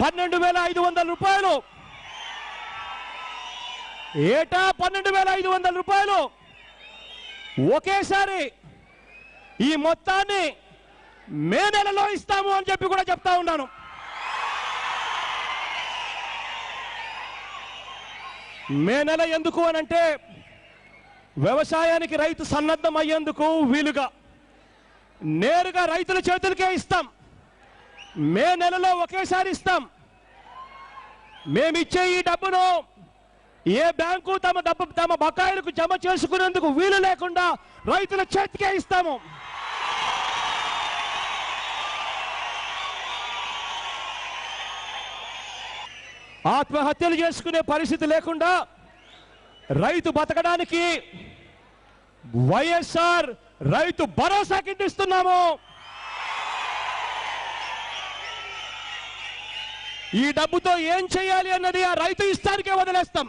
పన్నెండు వేల ఐదు వందల రూపాయలు. ఏటా పన్నెండు వేల ఐదు వందల రూపాయలు. ఒకేసారి ఈ మొత్తాన్ని మే నెలలో ఇస్తాము అని చెప్పి కూడా చెప్తా ఉన్నాను. మే నెల ఎందుకు అనంటే వ్యవసాయానికి రైతు సన్నద్ధం అయ్యేందుకు వీలుగా. నేరుగా రైతుల చేతులకే ఇస్తాం. మే నెలలో ఒకేసారి ఇస్తాం. మేమిచ్చే ఈ డబ్బును ఏ బ్యాంకు తమ డబ్బు తమ బకాయిలకు జమ చేసుకునేందుకు వీలు లేకుండా రైతుల చేతికే ఇస్తాము. ఆత్మహత్యలు చేసుకునే పరిస్థితి లేకుండా రైతు బతకడానికి వైఎస్ఆర్ రైతు భరోసా కింద ఈ డబ్బుతో ఏం చేయాలి అన్నది ఆ రైతు ఇష్టానికే వదిలేస్తాం.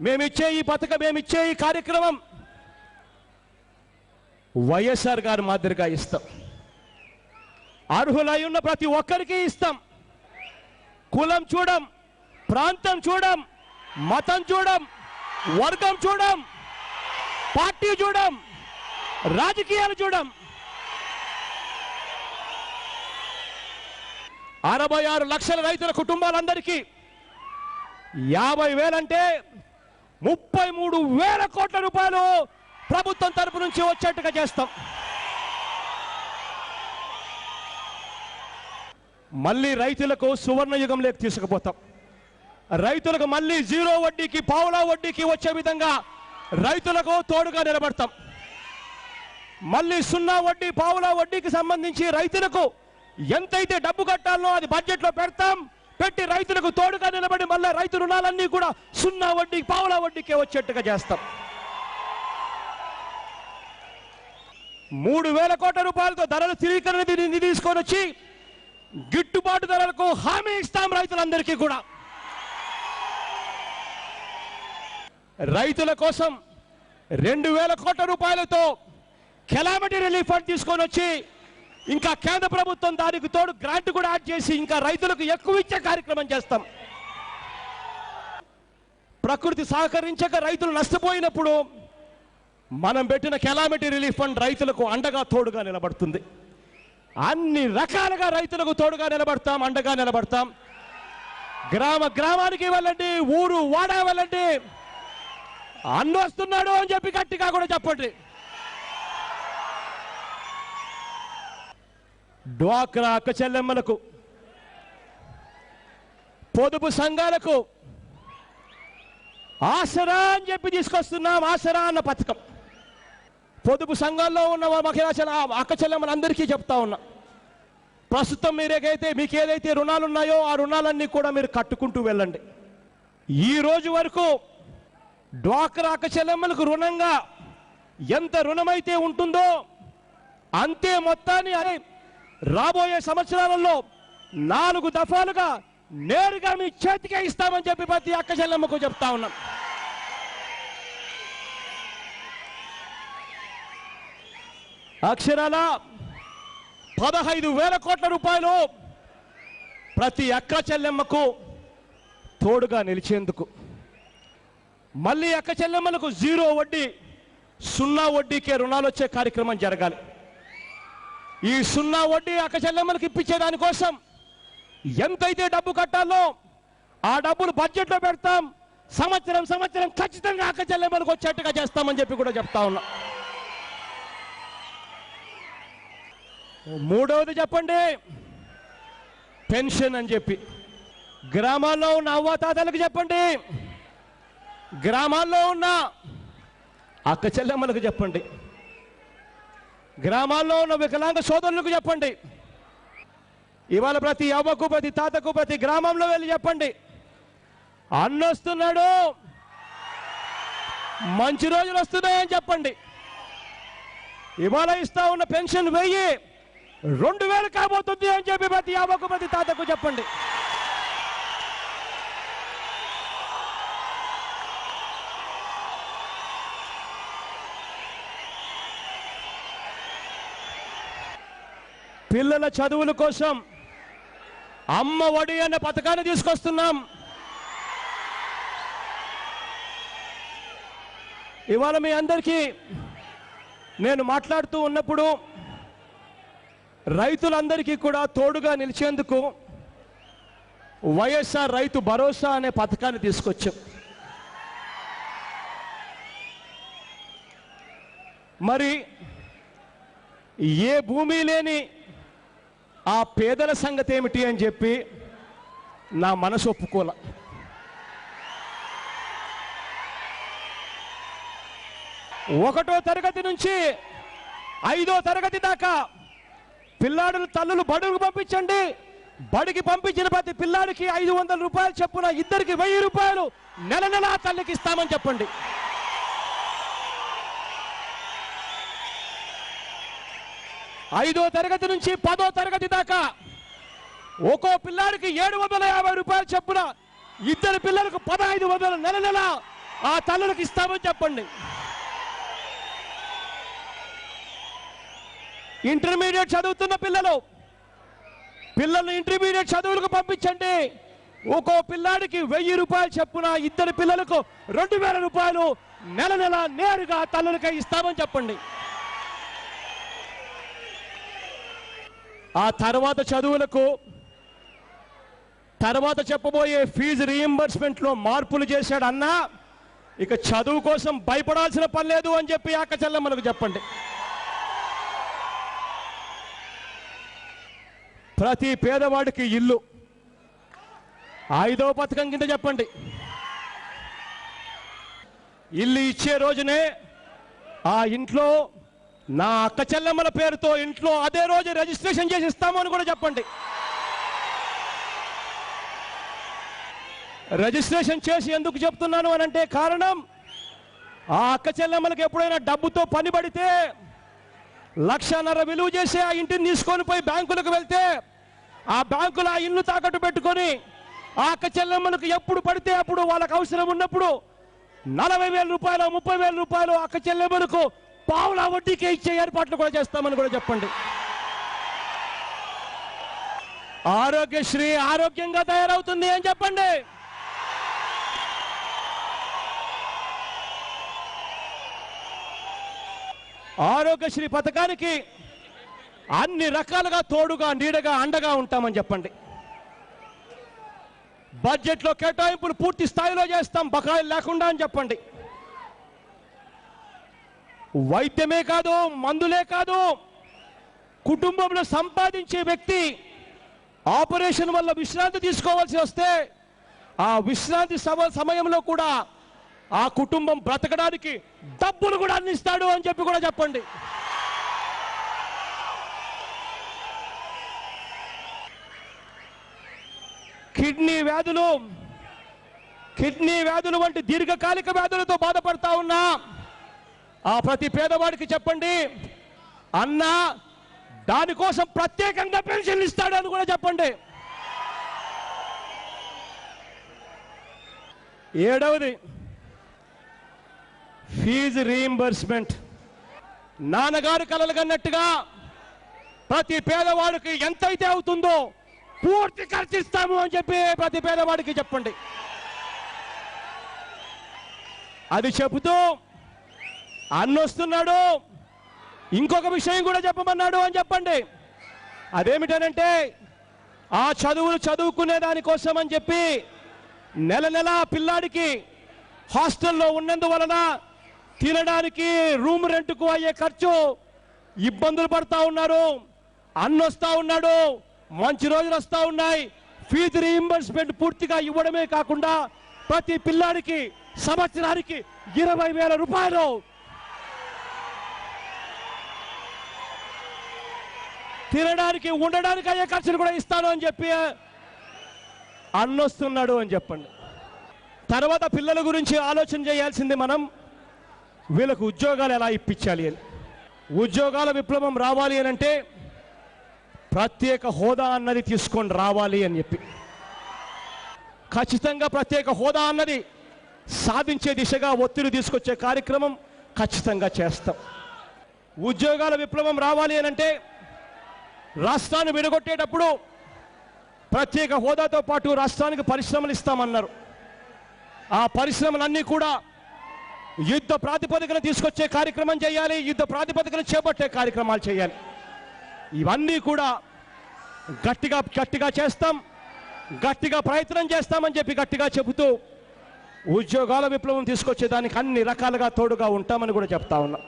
మేమిచ్చే ఈ పథకం మేమిచ్చే ఈ కార్యక్రమం వైఎస్ఆర్ గారి మాదిరిగా ఇస్తాం. అర్హులై ఉన్న ప్రతి ఒక్కరికి ఇస్తాం. కులం చూడం ప్రాంతం చూడం మతం చూడం వర్గం చూడం పార్టీ చూడం రాజకీయాలు చూడం. అరవై ఆరు లక్షల రైతుల కుటుంబాలందరికీ యాభై వేలంటే ముప్పై మూడు వేల కోట్ల రూపాయలు ప్రభుత్వం తరపు నుంచి వచ్చేట్టుగా చేస్తాం. మళ్ళీ రైతులకు సువర్ణ యుగంలోకి తీసుకుపోతాం. రైతులకు మళ్ళీ జీరో వడ్డీకి పావులా వడ్డీకి వచ్చే విధంగా రైతులకు తోడుగా నిలబడతాం. మళ్ళీ సున్నా వడ్డీ పావులా వడ్డీకి సంబంధించి రైతులకు ఎంతైతే డబ్బు కట్టాలనో అది బడ్జెట్లో పెడతాం. పెట్టి రైతులకు తోడుగా నిలబడి మళ్ళీ రైతు రుణాలన్నీ కూడా సున్నా వడ్డీ పావులా వడ్డీకే వచ్చేట్టుగా చేస్తాం. మూడు వేల కోట్ల రూపాయలతో ధరల స్థిరీకరణ నిధి నిధి తీసుకొని వచ్చి గిట్టుబాటు ధరలకు హామీ ఇస్తాం రైతులందరికీ కూడా. రైతుల కోసం రెండు వేల కోట్ల రూపాయలతో కెలామిటీ రిలీఫ్ ఫండ్ తీసుకొని వచ్చి ఇంకా కేంద్ర ప్రభుత్వం దానికి తోడు గ్రాంట్ కూడా యాడ్ చేసి ఇంకా రైతులకు ఎక్కువ ఇచ్చే కార్యక్రమం చేస్తాం. ప్రకృతి సహకరించక రైతులు నష్టపోయినప్పుడు మనం పెట్టిన కెలామిటీ రిలీఫ్ ఫండ్ రైతులకు అండగా తోడుగా నిలబడుతుంది. అన్ని రకాలుగా రైతులకు తోడుగా నిలబడతాం అండగా నిలబడతాం. గ్రామ గ్రామానికి వెళ్ళండి ఊరు వాడా వెళ్ళండి. అన్న వస్తున్నాడు అని చెప్పి గట్టిగా కూడా చెప్పండి. డ్వాక్రా అక్కచెల్లెమ్మలకు పొదుపు సంఘాలకు ఆసరా అని చెప్పి తీసుకొస్తున్నాం ఆసరా అన్న పథకం. పొదుపు సంఘాల్లో ఉన్న మహిళా చెల్ల అక్క చెల్లెమ్మలందరికీ చెప్తా ఉన్నా. ప్రస్తుతం మీరేకైతే మీకు ఏదైతే రుణాలు ఉన్నాయో ఆ రుణాలన్నీ కూడా మీరు కట్టుకుంటూ వెళ్ళండి. ఈ రోజు వరకు డ్వాక్రా అక్క చెల్లెమ్మలకు రుణంగా ఎంత రుణమైతే ఉంటుందో అంతే మొత్తాన్ని అదే రాబోయే సంవత్సరాలలో నాలుగు దఫాలుగా నేరుగా మీ చేతికే ఇస్తామని చెప్పి ప్రతి అక్క చెల్లెమ్మకు చెప్తా ఉన్నాం. అక్షరాల పదహైదు వేల కోట్ల రూపాయలు ప్రతి అక్క చెల్లెమ్మకు తోడుగా నిలిచేందుకు. మళ్ళీ అక్క చెల్లెమ్మలకు జీరో వడ్డీ సున్నా వడ్డీకే రుణాలు వచ్చే కార్యక్రమం జరగాలి. ఈ సున్నా వడ్డీ అక్క చెల్లెమ్మలకు ఇప్పించే దానికోసం ఎంతైతే డబ్బు కట్టాలో ఆ డబ్బులు బడ్జెట్లో పెడతాం. సంవత్సరం సంవత్సరం ఖచ్చితంగా అక్క చెల్లెమ్మలకు వచ్చేట్టుగా చేస్తామని చెప్పి కూడా చెప్తా ఉన్నా. మూడవది చెప్పండి. పెన్షన్ అని చెప్పి. గ్రామాల్లో ఉన్న అవ్వాతాతలకు చెప్పండి. గ్రామాల్లో ఉన్న అక్క చెల్లెమ్మలకు చెప్పండి. గ్రామాల్లో ఉన్న వికలాంగ సోదరులకు చెప్పండి. ఇవాళ ప్రతి అవ్వకు ప్రతి తాతకు ప్రతి గ్రామంలో వెళ్ళి చెప్పండి. అన్నొస్తున్నాడు. మంచి రోజులు వస్తున్నాయని చెప్పండి. ఇవాళ ఇస్తా ఉన్న పెన్షన్ వెయ్యి రెండు వేలు కాబోతుంది అని చెప్పి ప్రతి అవ్వకు ప్రతి తాతకు చెప్పండి. పిల్లల చదువుల కోసం అమ్మ ఒడి అనే పథకాన్ని తీసుకొస్తున్నాం. ఇవాళ మీ అందరికీ నేను మాట్లాడుతూ ఉన్నప్పుడు రైతులందరికీ కూడా తోడుగా నిలిచేందుకు వైఎస్ఆర్ రైతు భరోసా అనే పథకాన్ని తీసుకొచ్చాం. మరి ఏ భూమి లేని ఆ పేదల సంగతి ఏమిటి అని చెప్పి నా మనసు ఒప్పుకోల. ఒకటో తరగతి నుంచి ఐదో తరగతి దాకా పిల్లాడులు తల్లులు బడుగు పంపించండి. బడికి పంపించిన ప్రతి పిల్లాడికి ఐదు వందల రూపాయలు చెప్పున ఇద్దరికి వెయ్యి రూపాయలు నెల నెల తల్లికి ఇస్తామని చెప్పండి. ఐదో తరగతి నుంచి పదో తరగతి దాకా ఒక్కో పిల్లాడికి ఏడు వందల యాభై రూపాయలు చెప్పున ఇద్దరు పిల్లలకు పదహైదు వందల నెల నెల ఆ తల్లులకు ఇస్తామని చెప్పండి. ఇంటర్మీడియట్ చదువుతున్న పిల్లలు పిల్లల్ని ఇంటర్మీడియట్ చదువులకు పంపించండి. ఒక్కో పిల్లాడికి వెయ్యి రూపాయలు చెప్పున ఇద్దరు పిల్లలకు రెండు వేల రూపాయలు నెల నెల నేరుగా తల్లులకై ఇస్తామని చెప్పండి. ఆ తర్వాత చదువులకు తర్వాత చెప్పబోయే ఫీజు రీయింబర్స్మెంట్లో మార్పులు చేశాడు అన్నా ఇక చదువు కోసం భయపడాల్సిన పని లేదు అని చెప్పి అక్క మనకు చెప్పండి. ప్రతి పేదవాడికి ఇల్లు. ఐదో పథకం కింద చెప్పండి. ఇల్లు ఇచ్చే రోజునే ఆ ఇంట్లో నా అక్క చెల్లెమ్మల పేరుతో ఇంట్లో అదే రోజు రిజిస్ట్రేషన్ చేసి ఇస్తాము అని కూడా చెప్పండి. రిజిస్ట్రేషన్ చేసి ఎందుకు చెప్తున్నాను అని అంటే కారణం ఆ అక్క చెల్లెమ్మలకు ఎప్పుడైనా డబ్బుతో పని పడితే లక్షన్నర విలువ చేసి ఆ ఇంటిని తీసుకొని పోయి బ్యాంకులకు వెళ్తే ఆ బ్యాంకులు ఆ ఇల్లు తాకట్టు పెట్టుకొని ఆ అక్క చెల్లెమ్మలకు ఎప్పుడు పడితే అప్పుడు వాళ్ళకి అవసరం ఉన్నప్పుడు నలభై వేల రూపాయలు ముప్పై వేల రూపాయలు అక్క చెల్లెమ్మలకు పావుల వడ్డీకి ఇచ్చే ఏర్పాట్లు కూడా చేస్తామని కూడా చెప్పండి. ఆరోగ్యశ్రీ ఆరోగ్యంగా తయారవుతుంది అని చెప్పండి. ఆరోగ్యశ్రీ పథకానికి అన్ని రకాలుగా తోడుగా నీడగా అండగా ఉంటామని చెప్పండి. బడ్జెట్లో కేటాయింపులు పూర్తి స్థాయిలో చేస్తాం బకాయిలు లేకుండా అని చెప్పండి. వైద్యమే కాదు మందులే కాదు. కుటుంబంలో సంపాదించే వ్యక్తి ఆపరేషన్ వల్ల విశ్రాంతి తీసుకోవాల్సి వస్తే ఆ విశ్రాంతి సమ- సమయంలో కూడా ఆ కుటుంబం బ్రతకడానికి డబ్బులు కూడా అందిస్తాడు అని చెప్పి కూడా చెప్పండి. కిడ్నీ వ్యాధులు కిడ్నీ వ్యాధులు వంటి దీర్ఘకాలిక వ్యాధులతో బాధపడతా ఉన్నా ఆ ప్రతి పేదవాడికి చెప్పండి. అన్న దానికోసం ప్రత్యేకంగా పెన్షన్ ఇస్తాడు అని కూడా చెప్పండి. ఏడవది ఫీజు రీయింబర్స్మెంట్. నాన్నగారు కలలు కన్నట్టుగా ప్రతి పేదవాడికి ఎంతైతే అవుతుందో పూర్తి ఖర్చు ఇస్తాము అని చెప్పి ప్రతి పేదవాడికి చెప్పండి. అది చెబుతూ అన్నొస్తున్నాడు. ఇంకొక విషయం కూడా చెప్పమన్నాడు అని చెప్పండి. అదేమిటనంటే ఆ చదువులు చదువుకునే దానికోసం అని చెప్పి నెల నెల పిల్లాడికి హాస్టల్లో ఉన్నందువలన తినడానికి రూమ్ రెంట్కు అయ్యే ఖర్చు ఇబ్బందులు పడతా ఉన్నారు. అన్నొస్తా ఉన్నాడు. మంచి రోజులు వస్తూ ఉన్నాయి. ఫీజు రీయింబర్స్మెంట్ పూర్తిగా ఇవ్వడమే కాకుండా ప్రతి పిల్లాడికి సంవత్సరానికి ఇరవై వేల రూపాయలు తినడానికి ఉండడానికి అయ్యే ఖర్చులు కూడా ఇస్తాను అని చెప్పి అన్నొస్తున్నాడు అని చెప్పండి. తర్వాత పిల్లల గురించి ఆలోచన చేయాల్సింది మనం వీళ్ళకు ఉద్యోగాలు ఎలా ఇప్పించాలి అని. ఉద్యోగాల విప్లవం రావాలి అని అంటే ప్రత్యేక హోదా అన్నది తీసుకొని రావాలి అని చెప్పి. ఖచ్చితంగా ప్రత్యేక హోదా అన్నది సాధించే దిశగా ఒత్తిడి తీసుకొచ్చే కార్యక్రమం ఖచ్చితంగా చేస్తాం. ఉద్యోగాల విప్లవం రావాలి అని అంటే రాష్ట్రాన్ని విడగొట్టేటప్పుడు ప్రత్యేక హోదాతో పాటు రాష్ట్రానికి పరిశ్రమలు ఇస్తామన్నారు. ఆ పరిశ్రమలన్నీ కూడా యుద్ధ ప్రాతిపదికన తీసుకొచ్చే కార్యక్రమం చేయాలి యుద్ధ ప్రాతిపదికన చేపట్టే కార్యక్రమాలు చేయాలి. ఇవన్నీ కూడా గట్టిగా గట్టిగా చేస్తాం గట్టిగా ప్రయత్నం చేస్తామని చెప్పి గట్టిగా చెబుతూ ఉద్యోగాల విప్లవం తీసుకొచ్చేదానికి అన్ని రకాలుగా తోడుగా ఉంటామని కూడా చెప్తా ఉన్నా.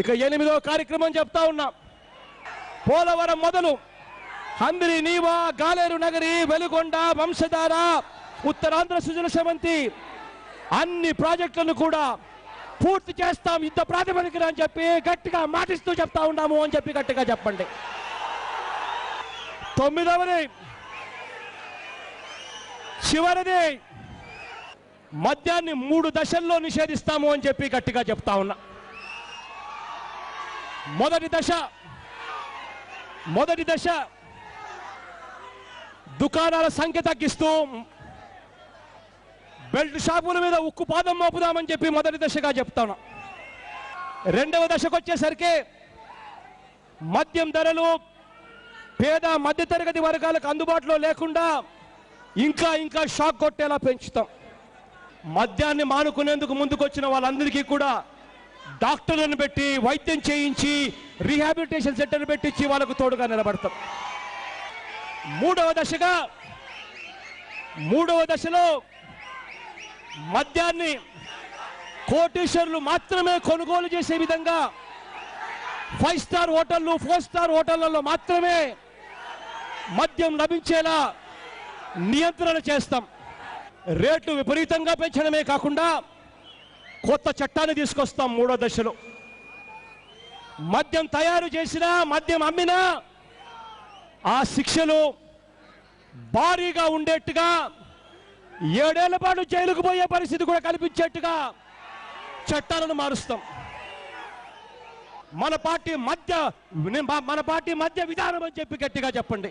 ఇక ఎనిమిదో కార్యక్రమం చెప్తా ఉన్నా. పోలవరం మొదలు. హంద్రి నీవా గాలేరు నగరి వెలుగొండ వంశధార ఉత్తరాంధ్ర సుజన సమంతి. అన్ని ప్రాజెక్టులను కూడా పూర్తి చేస్తాం. యుద్ధ ప్రాతిపదికన అని చెప్పి గట్టిగా మాటిస్తూ చెప్తా ఉన్నాము అని చెప్పి గట్టిగా చెప్పండి. తొమ్మిదవది చివరిది మద్యాన్ని మూడు దశల్లో నిషేధిస్తాము అని చెప్పి గట్టిగా చెప్తా ఉన్నా. మొదటి దశ మొదటి దశ దుకాణాల సంఖ్య తగ్గిస్తూ బెల్ట్ షాపుల మీద ఉక్కు పాదం మోపుదామని చెప్పి మొదటి దశగా చెప్తాను. రెండవ దశకు వచ్చేసరికి మద్యం ధరలు పేద మధ్యతరగతి వర్గాలకు అందుబాటులో లేకుండా ఇంకా ఇంకా షాక్ కొట్టేలా పెంచుతాం. మద్యాన్ని మానుకునేందుకు ముందుకొచ్చిన వాళ్ళందరికీ కూడా డాక్టర్లను పెట్టి వైద్యం చేయించి రీహాబిలిటేషన్ సెంటర్ పెట్టించి వాళ్ళకు తోడుగా నిలబడతాం. మూడవ దశగా మూడవ దశలో మద్యాన్ని కోటీశ్వర్లు మాత్రమే కొనుగోలు చేసే విధంగా ఫైవ్ స్టార్ హోటళ్ళు ఫోర్ స్టార్ హోటళ్ళలో మాత్రమే మద్యం లభించేలా నియంత్రణ చేస్తాం. రేట్లు విపరీతంగా పెంచడమే కాకుండా కొత్త చట్టాన్ని తీసుకొస్తాం మూడో దశలో. మద్యం తయారు చేసినా మద్యం అమ్మినా ఆ శిక్షలు భారీగా ఉండేట్టుగా ఏడేళ్ళ పాటు జైలుకు పోయే పరిస్థితి కూడా కల్పించేట్టుగా చట్టాలను మారుస్తాం. మన పార్టీ మధ్య మన పార్టీ మధ్య విధానం అని చెప్పి గట్టిగా చెప్పండి.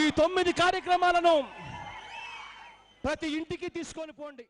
ఈ తొమ్మిది కార్యక్రమాలను ప్రతి ఇంటికి తీసుకొని పోండి.